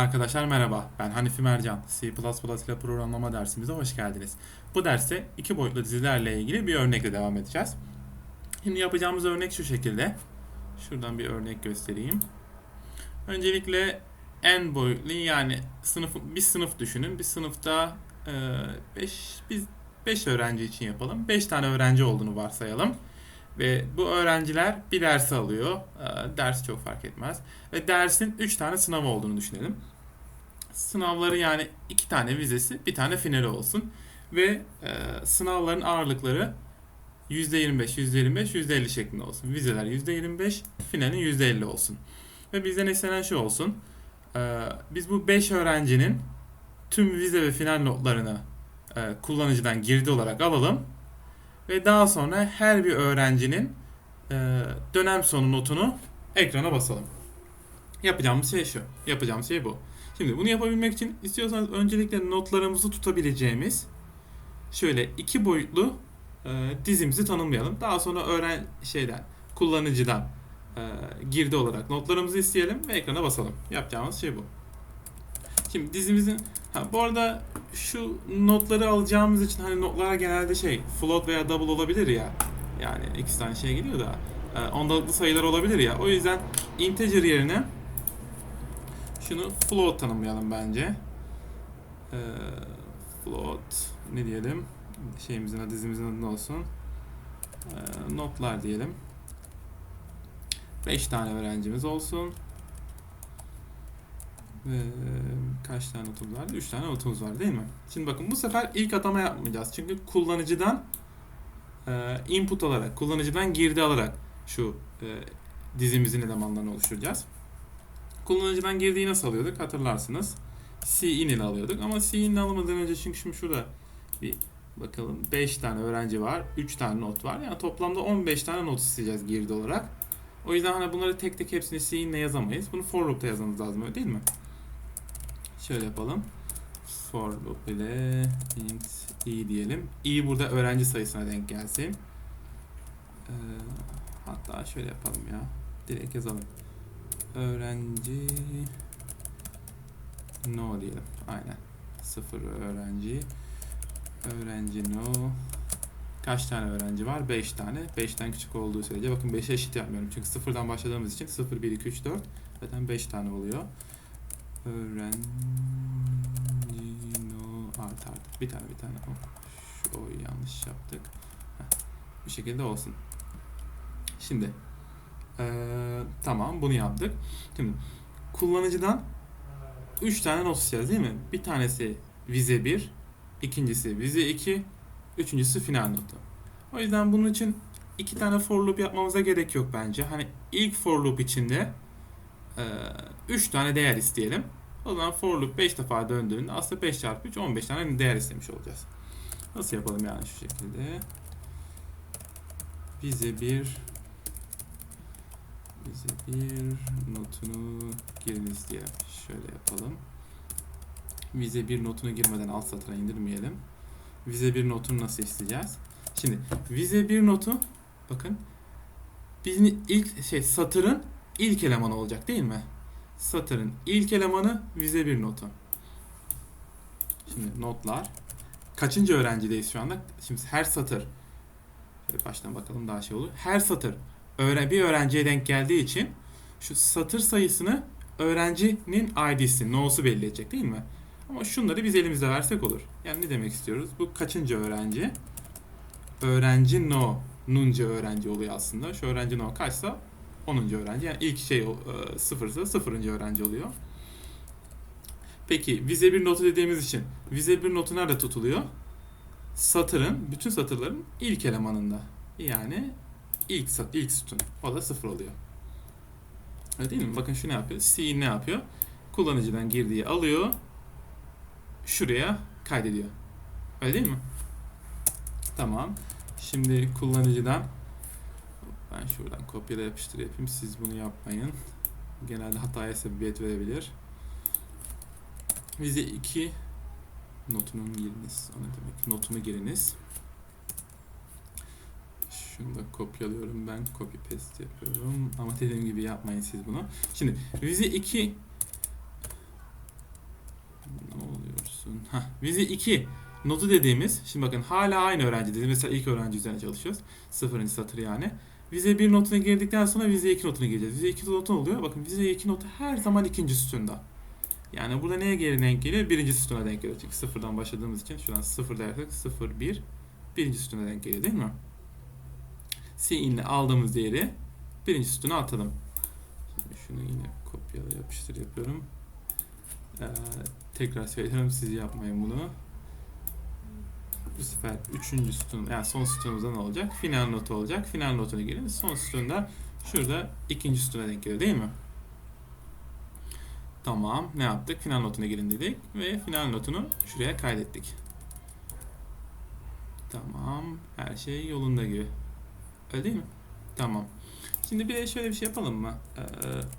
Arkadaşlar merhaba, ben Hanifi Mercan. C++ ile programlama dersimize hoş geldiniz. Bu derste iki boyutlu dizilerle ilgili bir örnekle devam edeceğiz. Şimdi yapacağımız örnek şu şekilde. Şuradan bir örnek göstereyim. Öncelikle n boyutlu yani sınıf bir sınıf düşünün. Bir sınıfta 5 biz 5 öğrenci için yapalım. 5 tane öğrenci olduğunu varsayalım. Ve bu öğrenciler bir dersi alıyor. Ee, Ders çok fark etmez. Ve dersin 3 tane sınavı olduğunu düşünelim. Sınavları yani 2 tane vizesi, bir tane finali olsun. Ve e, sınavların ağırlıkları %25, %25, %50 şeklinde olsun. Vizeler %25, finalin %50 olsun. Ve bizden istenen şu olsun. Ee, Biz bu 5 öğrencinin tüm vize ve final notlarını e, kullanıcıdan girdi olarak alalım. Ve daha sonra her bir öğrencinin e, dönem sonu notunu ekrana basalım. Yapacağımız şey şu. Yapacağımız şey bu. Şimdi bunu yapabilmek için istiyorsanız öncelikle notlarımızı tutabileceğimiz şöyle iki boyutlu e, dizimizi tanımlayalım. Daha sonra öğren şeyden kullanıcıdan e, girdi olarak notlarımızı isteyelim ve ekrana basalım. Yapacağımız şey bu. Şimdi dizimizin ha, bu arada şu notları alacağımız için hani notlara genelde şey float veya double olabilir ya. Yani iki tane şey geliyor da e, ondalıklı sayılar olabilir ya. O yüzden integer yerine şunu float tanımlayalım bence. E, float ne diyelim? Şeyimizin adı dizimizin adı olsun? E, notlar diyelim. 5 tane öğrencimiz olsun. Ve kaç tane notumuz vardı? 3 tane notumuz var değil mi? Şimdi bakın bu sefer ilk atama yapmayacağız. Çünkü kullanıcıdan e, input alarak, kullanıcıdan girdi alarak şu e, dizimizin elemanlarını oluşturacağız. Kullanıcıdan girdiği nasıl alıyorduk hatırlarsınız. C-in ile alıyorduk ama C-in ile almadan önce çünkü şimdi şurada bir bakalım 5 tane öğrenci var, 3 tane not var. Yani toplamda 15 tane not isteyeceğiz girdi olarak. O yüzden hani bunları tek tek hepsini C ile yazamayız. Bunu for loop'ta yazmamız lazım öyle değil mi? Şöyle yapalım. For loop ile int i diyelim. i burada öğrenci sayısına denk gelsin. Ee, hatta şöyle yapalım ya. Direkt yazalım. Öğrenci no diyelim. Aynen. Sıfır öğrenci. Öğrenci no. Kaç tane öğrenci var? 5 tane. 5'ten küçük olduğu sürece bakın 5'e eşit yapmıyorum. Çünkü sıfırdan başladığımız için 0, 1, 2, 3, 4 zaten 5 tane oluyor. Öğrenci no art art. Bir tane bir tane. Hop. Şu o yanlış yaptık. Heh. Bu şekilde olsun. Şimdi ee, tamam bunu yaptık. Şimdi kullanıcıdan 3 tane not isteyeceğiz değil mi? Bir tanesi vize 1, ikincisi vize 2, üçüncüsü final notu. O yüzden bunun için iki tane for loop yapmamıza gerek yok bence. Hani ilk for loop içinde 3 tane değer isteyelim. O zaman for loop 5 defa döndüğünde aslında 5 çarpı 3 15 tane değer istemiş olacağız. Nasıl yapalım yani şu şekilde. Bize bir bize bir notunu giriniz diye şöyle yapalım. Vize bir notunu girmeden alt satıra indirmeyelim. Vize bir notunu nasıl isteyeceğiz? Şimdi vize bir notu bakın bizim ilk şey satırın ilk elemanı olacak değil mi? Satırın ilk elemanı vize bir notu. Şimdi notlar. Kaçıncı öğrencideyiz şu anda? Şimdi her satır baştan bakalım daha şey olur. Her satır bir öğrenciye denk geldiği için şu satır sayısını öğrencinin ID'si, no'su belli edecek değil mi? Ama şunları biz elimizde versek olur. Yani ne demek istiyoruz? Bu kaçıncı öğrenci? Öğrenci no. Nunca öğrenci oluyor aslında. Şu öğrenci no kaçsa 10. öğrenci. Yani ilk şey e, sıfırsa 0. öğrenci oluyor. Peki vize bir notu dediğimiz için vize bir notu nerede tutuluyor? Satırın, bütün satırların ilk elemanında. Yani ilk ilk sütun. O da sıfır oluyor. Öyle değil mi? Bakın şu ne yapıyor? C ne yapıyor? Kullanıcıdan girdiği alıyor. Şuraya kaydediyor. Öyle değil mi? Tamam. Şimdi kullanıcıdan ben şuradan kopyala yapıştır yapayım. Siz bunu yapmayın. Genelde hataya sebebiyet verebilir. Vize 2 notunun giriniz. O ne demek? Notunu giriniz. Şunu da kopyalıyorum ben. Copy paste yapıyorum. Ama dediğim gibi yapmayın siz bunu. Şimdi vize 2 sütun. Heh, vize 2 notu dediğimiz, şimdi bakın hala aynı öğrenci dedi. Mesela ilk öğrenci üzerine çalışıyoruz. Sıfırıncı satır yani. Vize 1 notuna girdikten sonra vize 2 notuna gireceğiz. Vize 2 notu oluyor? Bakın vize 2 notu her zaman ikinci sütunda. Yani burada neye geri denk geliyor? Birinci sütuna denk geliyor. Çünkü sıfırdan başladığımız için şuradan sıfır dersek 0, 1 birinci sütuna denk geliyor değil mi? C'in'le aldığımız değeri birinci sütuna atalım. Şimdi şunu yine kopyala yapıştır yapıyorum. Ee, tekrar söylüyorum siz yapmayın bunu. Bu sefer üçüncü sütun yani son sütunumuzda ne olacak? Final notu olacak. Final notuna girin. Son sütunda şurada ikinci sütuna denk geliyor değil mi? Tamam. Ne yaptık? Final notuna girin dedik ve final notunu şuraya kaydettik. Tamam. Her şey yolunda gibi. Öyle değil mi? Tamam. Şimdi bir de şöyle bir şey yapalım mı? Ee,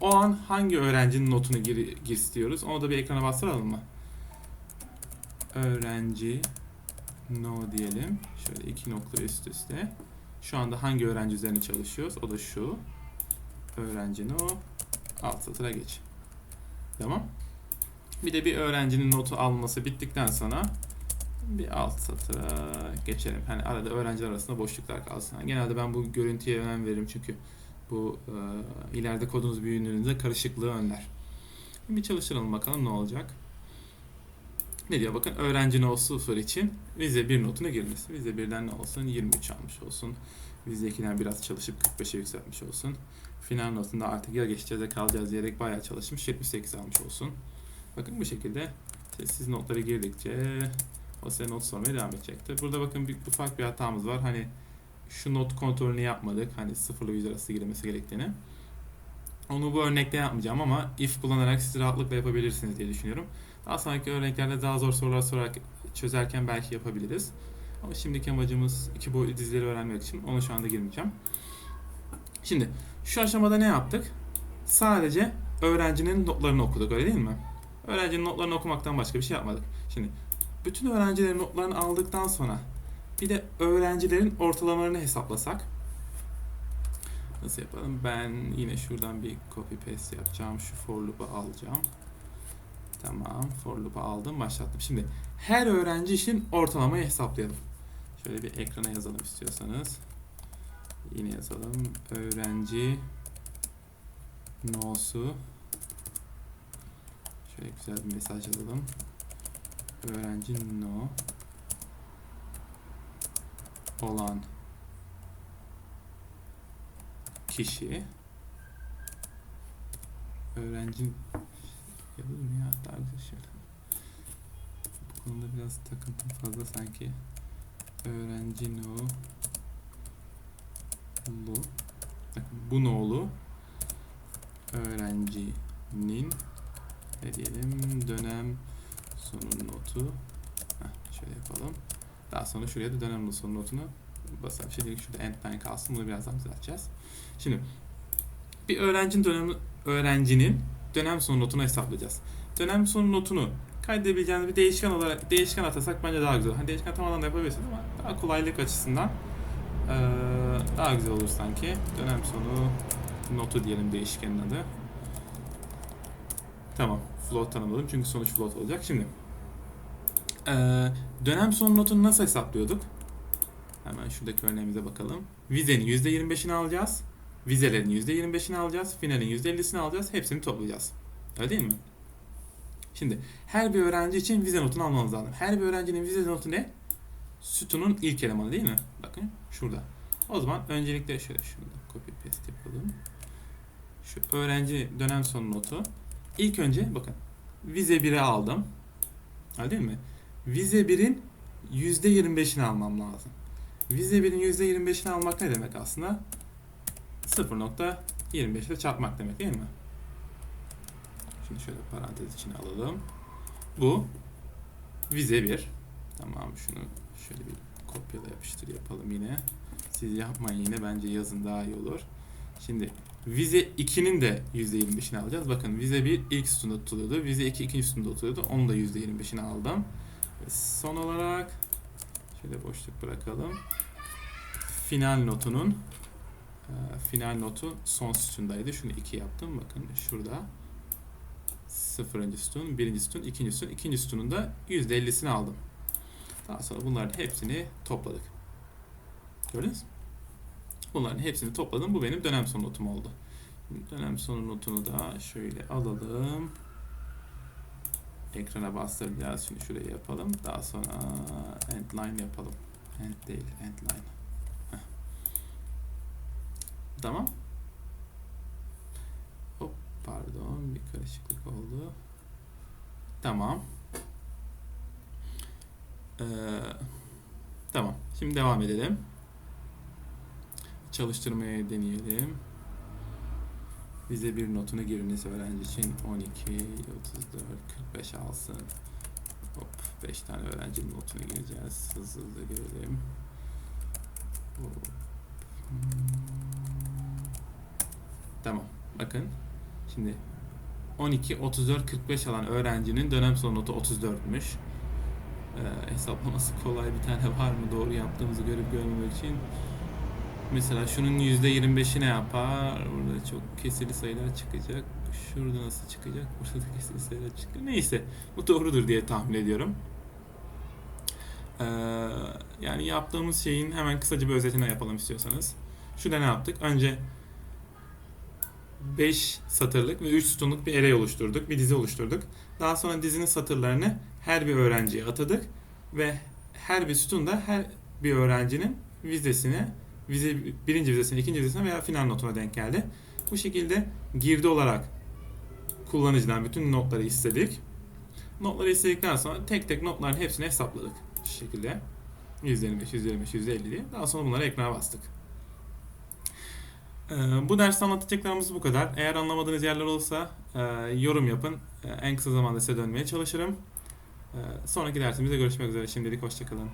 o an hangi öğrencinin notunu gir, gir istiyoruz? Onu da bir ekrana bastıralım mı? Öğrenci no diyelim. Şöyle iki nokta üst üste. Şu anda hangi öğrenci üzerine çalışıyoruz? O da şu. Öğrenci no. Alt satıra geç. Tamam. Bir de bir öğrencinin notu alması bittikten sonra bir alt satıra geçelim. Hani arada öğrenciler arasında boşluklar kalsın. Genelde ben bu görüntüye önem veririm çünkü bu e, ileride kodunuz büyüdüğünde karışıklığı önler. Bir çalıştıralım bakalım ne olacak. Ne diyor bakın öğrenci no 0 için vize 1 notuna girmesi. Vize 1'den ne olsun 23 almış olsun. Vize 2'den biraz çalışıp 45'e yükseltmiş olsun. Final notunda artık ya geçeceğiz ya kalacağız diyerek bayağı çalışmış 78 almış olsun. Bakın bu şekilde siz notları girdikçe o size not sormaya devam edecektir. Burada bakın bir, ufak bir hatamız var. Hani şu not kontrolünü yapmadık. Hani sıfırla yüz arası girmesi gerektiğini. Onu bu örnekte yapmayacağım ama if kullanarak siz rahatlıkla yapabilirsiniz diye düşünüyorum. Daha sonraki örneklerde daha zor sorular sorarak çözerken belki yapabiliriz. Ama şimdiki amacımız iki boyutlu dizileri öğrenmek için onu şu anda girmeyeceğim. Şimdi şu aşamada ne yaptık? Sadece öğrencinin notlarını okuduk öyle değil mi? Öğrencinin notlarını okumaktan başka bir şey yapmadık. Şimdi bütün öğrencilerin notlarını aldıktan sonra bir de öğrencilerin ortalamalarını hesaplasak. Nasıl yapalım? Ben yine şuradan bir copy paste yapacağım. Şu for loop'u alacağım. Tamam. For loop'u aldım. Başlattım. Şimdi her öğrenci için ortalamayı hesaplayalım. Şöyle bir ekrana yazalım istiyorsanız. Yine yazalım. Öğrenci no'su Şöyle güzel bir mesaj alalım. Öğrenci no olan kişi öğrenci ya daha güzel şöyle. Bu konuda biraz takıntım fazla sanki. Öğrenci no lu bakın bu nolu öğrencinin ne diyelim dönem sonu notu Heh, şöyle yapalım. Daha sonra şuraya da dönem sonu notunu basalım. Şimdilik şurada endline kalsın. Bunu birazdan düzelteceğiz. Şimdi bir öğrencinin dönem öğrencinin dönem sonu notunu hesaplayacağız. Dönem sonu notunu kaydedebileceğiniz bir değişken olarak değişken atasak bence daha güzel. Hani değişken tamamen da yapabilirsiniz ama daha kolaylık açısından ee, daha güzel olur sanki. Dönem sonu notu diyelim değişkenin adı. Tamam. Float tanımladım çünkü sonuç float olacak. Şimdi ee, dönem sonu notunu nasıl hesaplıyorduk? Hemen şuradaki örneğimize bakalım. Vizenin %25'ini alacağız. Vizelerin %25'ini alacağız. Finalin %50'sini alacağız. Hepsini toplayacağız. Öyle değil mi? Şimdi her bir öğrenci için vize notunu almamız lazım. Her bir öğrencinin vize notu ne? Sütunun ilk elemanı değil mi? Bakın şurada. O zaman öncelikle şöyle şunu copy paste yapalım. Şu öğrenci dönem sonu notu. İlk önce bakın vize 1'e aldım. Öyle değil mi? Vize 1'in %25'ini almam lazım. Vize 1'in %25'ini almak ne demek aslında? 0.25 ile çarpmak demek değil mi? Şimdi şöyle parantez içine alalım. Bu vize 1. Tamam şunu şöyle bir kopyala yapıştır yapalım yine. Siz yapmayın yine bence yazın daha iyi olur. Şimdi vize 2'nin de %25'ini alacağız. Bakın vize 1 ilk sütunda tutuluyordu. Vize 2 ikinci sütunda tutuluyordu. Onun da %25'ini aldım. Ve son olarak şöyle boşluk bırakalım. Final notunun final notu son sütundaydı. Şunu 2 yaptım. Bakın şurada sıfırıncı sütun, birinci sütun, ikinci sütun, ikinci sütunun da %50'sini aldım. Daha sonra bunların hepsini topladık. Gördünüz mü? Bunların hepsini topladım. Bu benim dönem sonu notum oldu. Şimdi dönem sonu notunu da şöyle alalım. Ekrana bastıracağız. Şimdi şuraya yapalım. Daha sonra endline yapalım. End değil. Heh. Tamam. Hop, pardon. Bir karışıklık oldu. Tamam. Ee, tamam. Şimdi devam edelim. Çalıştırmaya deneyelim. Bize bir notunu giriniz öğrenci için 12, 34, 45 alsın. Hop 5 tane öğrencinin notunu gireceğiz. Hızlı hızlı girelim. Hop. Hmm. Tamam. Bakın. Şimdi 12, 34, 45 alan öğrencinin dönem sonu notu 34'müş. Ee, hesaplaması kolay bir tane var mı doğru yaptığımızı görüp görmemek için? Mesela şunun %25'i ne yapar? Burada çok kesili sayılar çıkacak. Şurada nasıl çıkacak? Burada da kesili sayılar çıkacak. Neyse. Bu doğrudur diye tahmin ediyorum. Ee, yani yaptığımız şeyin hemen kısaca bir özetini yapalım istiyorsanız. Şurada ne yaptık? Önce 5 satırlık ve 3 sütunluk bir array oluşturduk. Bir dizi oluşturduk. Daha sonra dizinin satırlarını her bir öğrenciye atadık. Ve her bir sütunda her bir öğrencinin vizesine vize birinci vizesine, ikinci vizesine veya final notuna denk geldi. Bu şekilde girdi olarak kullanıcıdan bütün notları istedik. Notları istedikten sonra tek tek notların hepsini hesapladık. Şu şekilde. 125, 125, 150 diye. Daha sonra bunları ekrana bastık. Ee, bu derste anlatacaklarımız bu kadar. Eğer anlamadığınız yerler olursa e, yorum yapın. E, en kısa zamanda size dönmeye çalışırım. E, sonraki dersimizde görüşmek üzere. Şimdilik hoşçakalın.